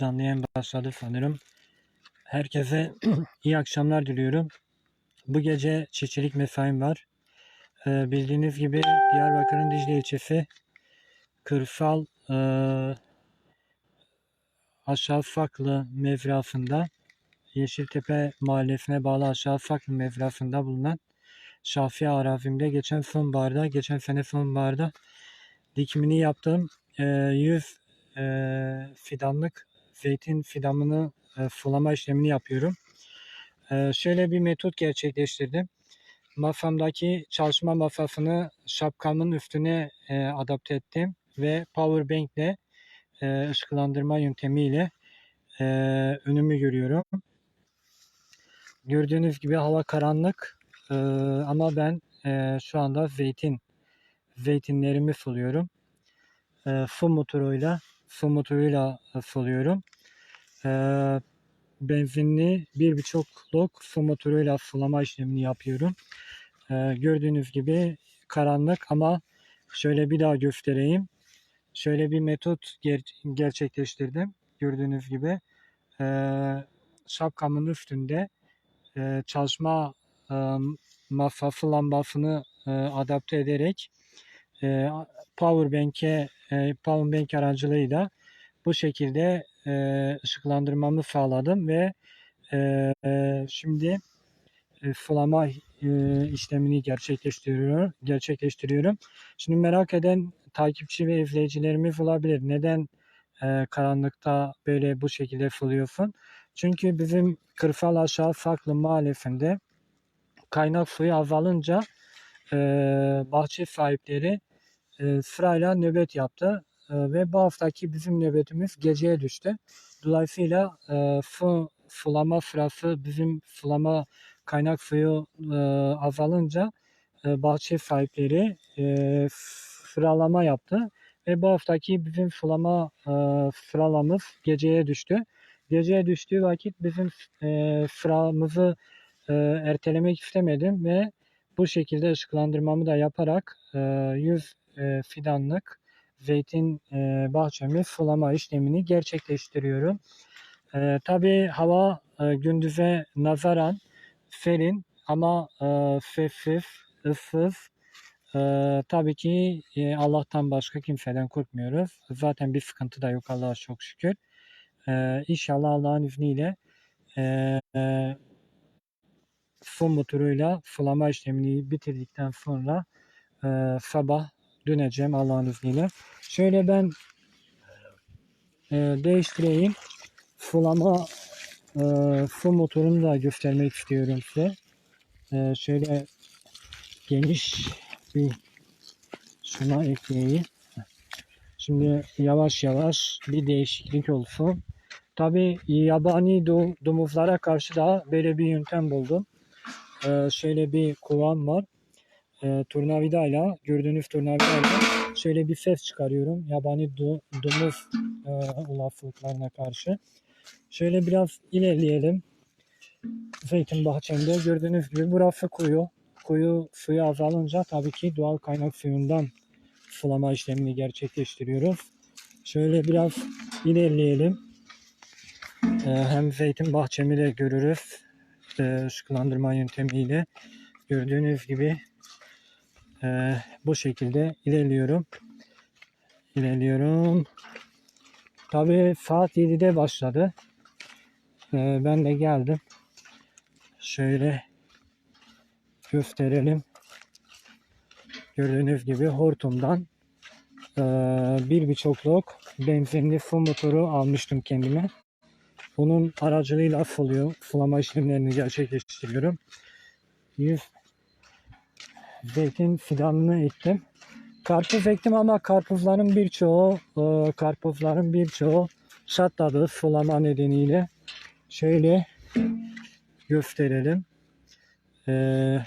Canlı yayın başladı sanırım. Herkese iyi akşamlar diliyorum. Bu gece çiftçilik mesaim var. Ee, bildiğiniz gibi Diyarbakır'ın Dicle ilçesi Kırsal e, Aşağı Faklı mevrasında Yeşiltepe mahallesine bağlı Aşağı Faklı mevrasında bulunan Şafi arazimde geçen sonbaharda, geçen sene sonbaharda dikimini yaptığım e, 100 e, fidanlık zeytin fidanını e, sulama işlemini yapıyorum. E, şöyle bir metot gerçekleştirdim. Masamdaki çalışma masasını şapkamın üstüne e, adapte ettim ve power bank ile e, ışıklandırma yöntemiyle e, önümü görüyorum. Gördüğünüz gibi hava karanlık e, ama ben e, şu anda zeytin zeytinlerimi suluyorum. E, su motoruyla su motoruyla e, suluyorum. E, benzinli bir birçok lok su motoruyla sulama işlemini yapıyorum. E, gördüğünüz gibi karanlık ama şöyle bir daha göstereyim. Şöyle bir metot ger- gerçekleştirdim. Gördüğünüz gibi e, şapkamın üstünde e, çalışma e, masası lambasını e, adapte ederek e, powerbank'e e, powerbank aracılığıyla bu şekilde e, ışıklandırmamı sağladım ve e, e, şimdi e, sulama e, işlemini gerçekleştiriyorum. Gerçekleştiriyorum. Şimdi merak eden takipçi ve izleyicilerimiz olabilir. Neden e, karanlıkta böyle bu şekilde suluyorsun? Çünkü bizim Kırsal Aşağı Saklı mahallesinde kaynak suyu azalınca e, bahçe sahipleri e, sırayla nöbet yaptı E, ve bu haftaki bizim nöbetimiz geceye düştü. Dolayısıyla e, su sulama sırası bizim sulama kaynak suyu e, azalınca e, bahçe sahipleri e, sıralama yaptı ve bu haftaki bizim sulama e, sıralamız geceye düştü. Geceye düştüğü vakit bizim e, sıramızı e, ertelemek istemedim ve bu şekilde ışıklandırmamı da yaparak e, 100 e, fidanlık zeytin e, bahçemi sulama işlemini gerçekleştiriyorum. E, Tabi hava e, gündüze nazaran serin ama e, sessiz, ıssız. E, tabii ki e, Allah'tan başka kimseden korkmuyoruz. Zaten bir sıkıntı da yok Allah'a çok şükür. E, inşallah Allah'ın izniyle e, e, su motoruyla sulama işlemini bitirdikten sonra e, sabah döneceğim Allah'ın izniyle. Şöyle ben e, değiştireyim. Sulama e, su motorunu da göstermek istiyorum size. E, şöyle geniş bir şuna ekleyeyim. Şimdi yavaş yavaş bir değişiklik olsun. Tabi yabani do- domuzlara karşı da böyle bir yöntem buldum. Ee, şöyle bir kovan var. Ee, tornavidayla gördüğünüz tornavidayla şöyle bir ses çıkarıyorum. Yabani do- domuz e, olasılıklarına karşı. Şöyle biraz ilerleyelim. Zeytin bahçemde gördüğünüz gibi burası kuyu. Kuyu suyu azalınca tabii ki doğal kaynak suyundan sulama işlemini gerçekleştiriyoruz. Şöyle biraz ilerleyelim. Ee, hem zeytin bahçemi de görürüz. Ee, ışıklandırma yöntemiyle. Gördüğünüz gibi e, bu şekilde ilerliyorum. İlerliyorum. Tabii saat 7'de başladı. Ee, ben de geldim. Şöyle gösterelim. Gördüğünüz gibi hortumdan e, bir birçokluk benzinli su motoru almıştım kendime. Bunun aracılığıyla suluyor, sulama işlemlerini gerçekleştiriyorum. 100 zeytin fidanını ektim. Karpuz ektim ama karpuzların birçoğu e, karpuzların birçoğu çatladı sulama nedeniyle. Şöyle gösterelim. Ee,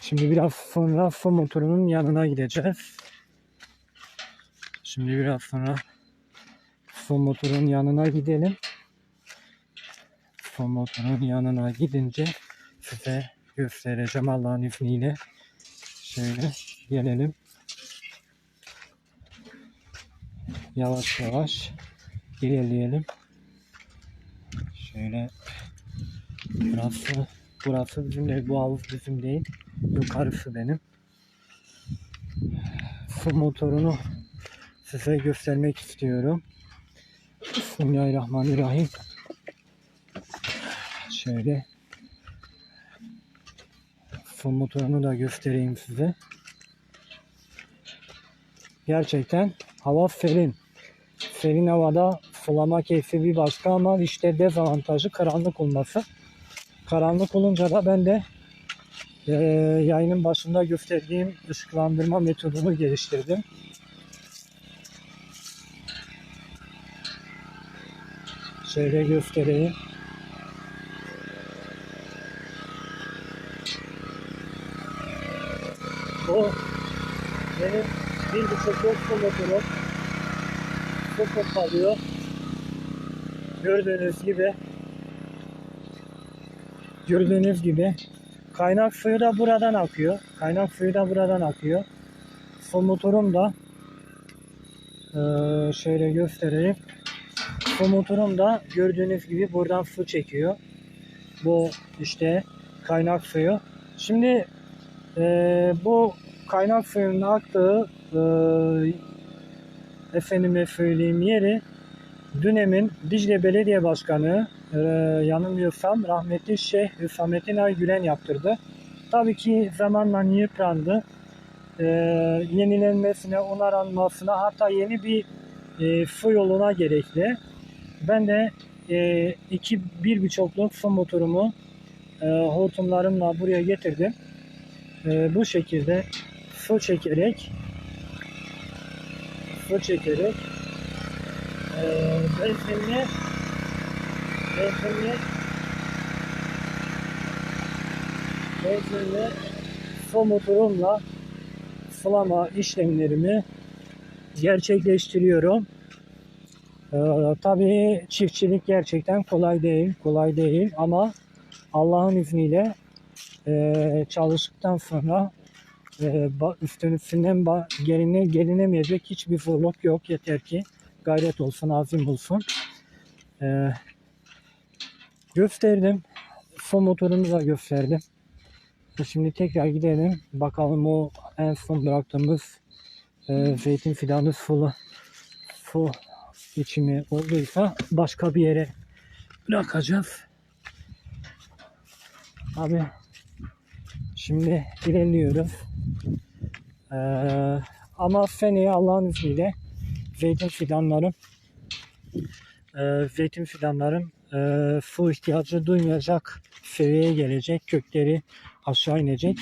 şimdi biraz sonra su motorunun yanına gideceğiz. Şimdi biraz sonra su motorun yanına gidelim. Su motorun yanına gidince size göstereceğim Allah'ın izniyle. Şöyle gelelim. Yavaş yavaş ilerleyelim. Şöyle burası burası bizim değil, bu havuz bizim değil. Yukarısı benim. Su motorunu size göstermek istiyorum. Bismillahirrahmanirrahim. Şöyle su motorunu da göstereyim size. Gerçekten hava serin. Serin havada sulama keyfi bir başka ama işte dezavantajı karanlık olması. Karanlık olunca da ben de eee yayının başında gösterdiğim ışıklandırma metodunu geliştirdim. Şöyle göstereyim. Bu benim bir buçuk su motoru. Su pompalıyor. Gördüğünüz gibi gördüğünüz gibi kaynak suyu da buradan akıyor. Kaynak suyu da buradan akıyor. Su motorum da şöyle göstereyim. Su motorum da gördüğünüz gibi buradan su çekiyor. Bu işte kaynak suyu. Şimdi eee, bu kaynak suyunun aktığı eee efendime söyleyeyim yeri Dünem'in Dicle Belediye Başkanı eee, yanılmıyorsam rahmetli Şeyh Hüsamettin Aygülen yaptırdı. Tabii ki zamanla yıprandı. Eee, yenilenmesine, onarılmasına hatta yeni bir eee, su yoluna gerekli. Ben de eee, iki bir birçokluk su motorumu eee, hortumlarımla buraya getirdim. Eee, bu şekilde su çekerek su çekerek eee benzinli benzinli benzinli su motorumla sulama işlemlerimi gerçekleştiriyorum. Ee, tabii çiftçilik gerçekten kolay değil, kolay değil ama Allah'ın izniyle e, çalıştıktan sonra e, üstünden gelinemeyecek hiçbir zorluk yok. Yeter ki gayret olsun, azim olsun. Ee, gösterdim. Son motorunu da gösterdim. Şimdi tekrar gidelim. Bakalım o en son bıraktığımız e, zeytin fidanı sulu su içimi olduysa başka bir yere bırakacağız. Abi şimdi ilerliyoruz. Ee, ama seneye Allah'ın izniyle zeytin fidanlarım e, zeytin fidanlarım e, su ihtiyacı duymayacak seviyeye gelecek. Kökleri aşağı inecek.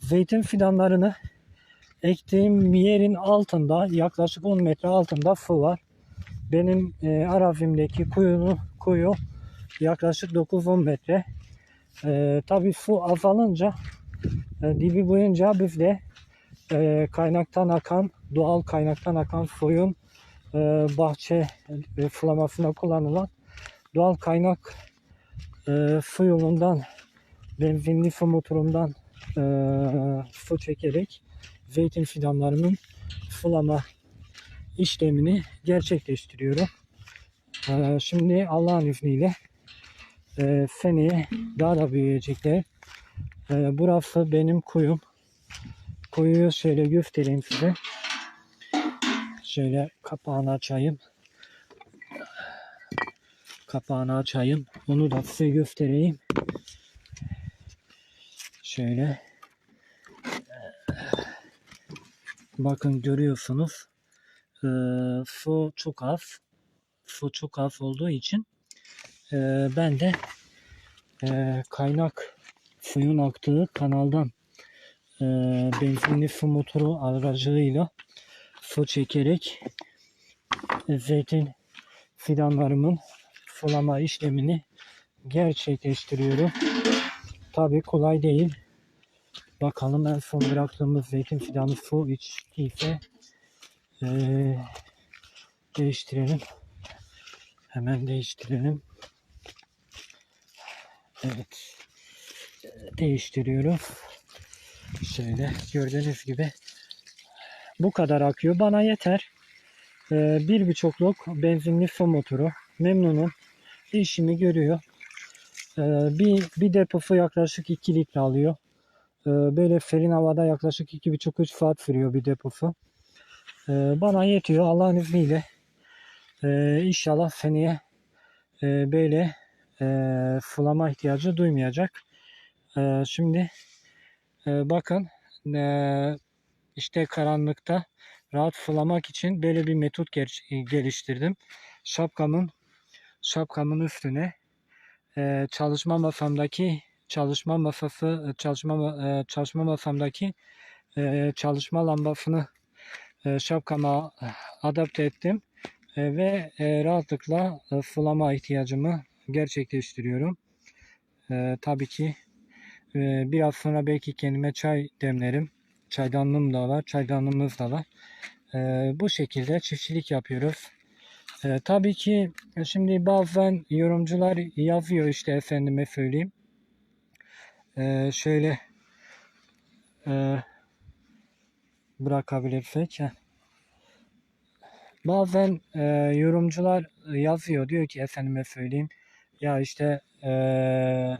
Zeytin fidanlarını ektiğim yerin altında yaklaşık 10 metre altında su var. Benim e, arazimdeki kuyu, kuyu yaklaşık 9-10 metre. E, Tabi su azalınca e, dibi boyunca de e, kaynaktan akan doğal kaynaktan akan suyun e, bahçe e, sulamasına kullanılan doğal kaynak e, su yolundan benzinli su motorundan e, su çekerek zeytin fidanlarımın sulama işlemini gerçekleştiriyorum. E, şimdi Allah'ın izniyle e, seneye daha da büyüyecekler. E, burası benim kuyum. Kuyuyu şöyle göstereyim size. Şöyle kapağını açayım. Kapağını açayım. Onu da size göstereyim. Şöyle. Bakın görüyorsunuz. Ee, su çok az. Su çok az olduğu için e, ben de e, kaynak suyun aktığı kanaldan e, benzinli su motoru aracılığıyla su çekerek e, zeytin fidanlarımın sulama işlemini gerçekleştiriyorum. Tabi kolay değil. Bakalım en son bıraktığımız zeytin fidanı su içtiyse eee değiştirelim. Hemen değiştirelim. Evet. Değiştiriyorum. Şöyle gördüğünüz gibi bu kadar akıyor. Bana yeter. Ee, bir birçokluk benzinli su motoru. Memnunum. İşimi görüyor. Ee, bir, bir deposu yaklaşık 2 litre alıyor. Ee, böyle serin havada yaklaşık 2,5-3 saat sürüyor bir deposu. Ee, bana yetiyor Allah'ın izniyle. Ee, inşallah seneye e, böyle e, sulama ihtiyacı duymayacak. Ee, şimdi e, bakın e, işte karanlıkta rahat sulamak için böyle bir metot ger- geliştirdim. Şapkamın şapkamın üstüne e, çalışma masamdaki çalışma masası çalışma ma- e, çalışma masamdaki e, çalışma lambasını e, şapkama adapte ettim E, ve e, rahatlıkla e, ihtiyacımı gerçekleştiriyorum. E, tabii ki e, biraz sonra belki kendime çay demlerim. Çaydanlığım da var, çaydanlığımız da var. E, bu şekilde çiftçilik yapıyoruz. E, tabii ki e, şimdi bazen yorumcular yazıyor işte efendime söyleyeyim. Şöyle e, bırakabilirsek. Bazen e, yorumcular yazıyor diyor ki efendime söyleyeyim. Ya işte e, e,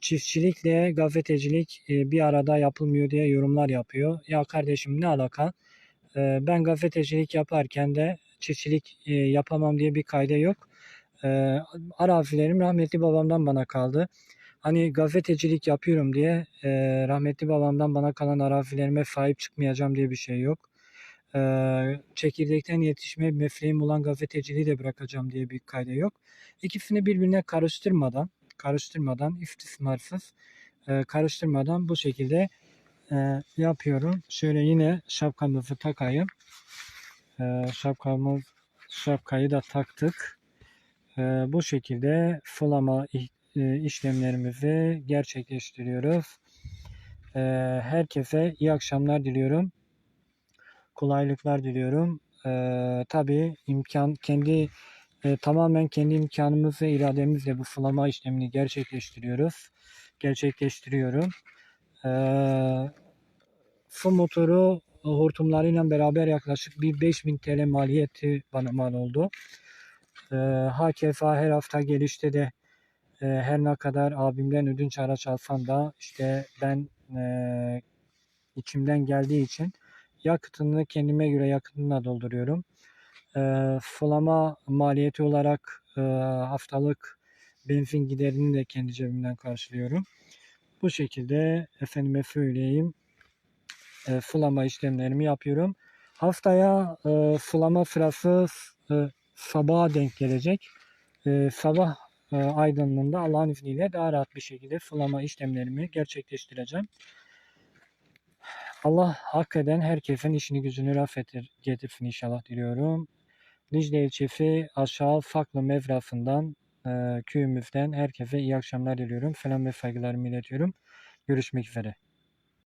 çiftçilikle gazetecilik e, bir arada yapılmıyor diye yorumlar yapıyor. Ya kardeşim ne alaka? E, ben gazetecilik yaparken de çiftçilik e, yapamam diye bir kayda yok. E, arazilerim rahmetli babamdan bana kaldı. Hani gazetecilik yapıyorum diye e, rahmetli babamdan bana kalan arazilerime sahip çıkmayacağım diye bir şey yok. E, çekirdekten yetişme mesleğim olan gazeteciliği de bırakacağım diye bir kayda yok. İkisini birbirine karıştırmadan, karıştırmadan, istismarsız e, karıştırmadan bu şekilde e, yapıyorum. Şöyle yine şapkamızı takayım. E, şapkamız, şapkayı da taktık. E, bu şekilde sulama e, işlemlerimizi gerçekleştiriyoruz. E, herkese iyi akşamlar diliyorum. Kolaylıklar diliyorum. E, tabii imkan kendi e, tamamen kendi imkanımız ve irademizle bu sulama işlemini gerçekleştiriyoruz. Gerçekleştiriyorum. E, su motoru hortumlarıyla beraber yaklaşık bir 5000 TL maliyeti bana mal oldu. E, hakeza her hafta gelişte de e, her ne kadar abimden ödünç araç alsam da işte ben e, içimden geldiği için yakıtını kendime göre yakıtını dolduruyorum. E, maliyeti olarak haftalık benzin giderini de kendi cebimden karşılıyorum. Bu şekilde efendime söyleyeyim e, işlemlerimi yapıyorum. Haftaya e, sırası sabaha denk gelecek. Sabah e, aydınlığında Allah'ın izniyle daha rahat bir şekilde sulama işlemlerimi gerçekleştireceğim. Allah hak eden herkesin işini gücünü rafet getirsin inşallah diliyorum. Dicle ilçesi aşağı Faklı mevrasından e, köyümüzden herkese iyi akşamlar diliyorum. Selam ve saygılarımı iletiyorum. Görüşmek üzere.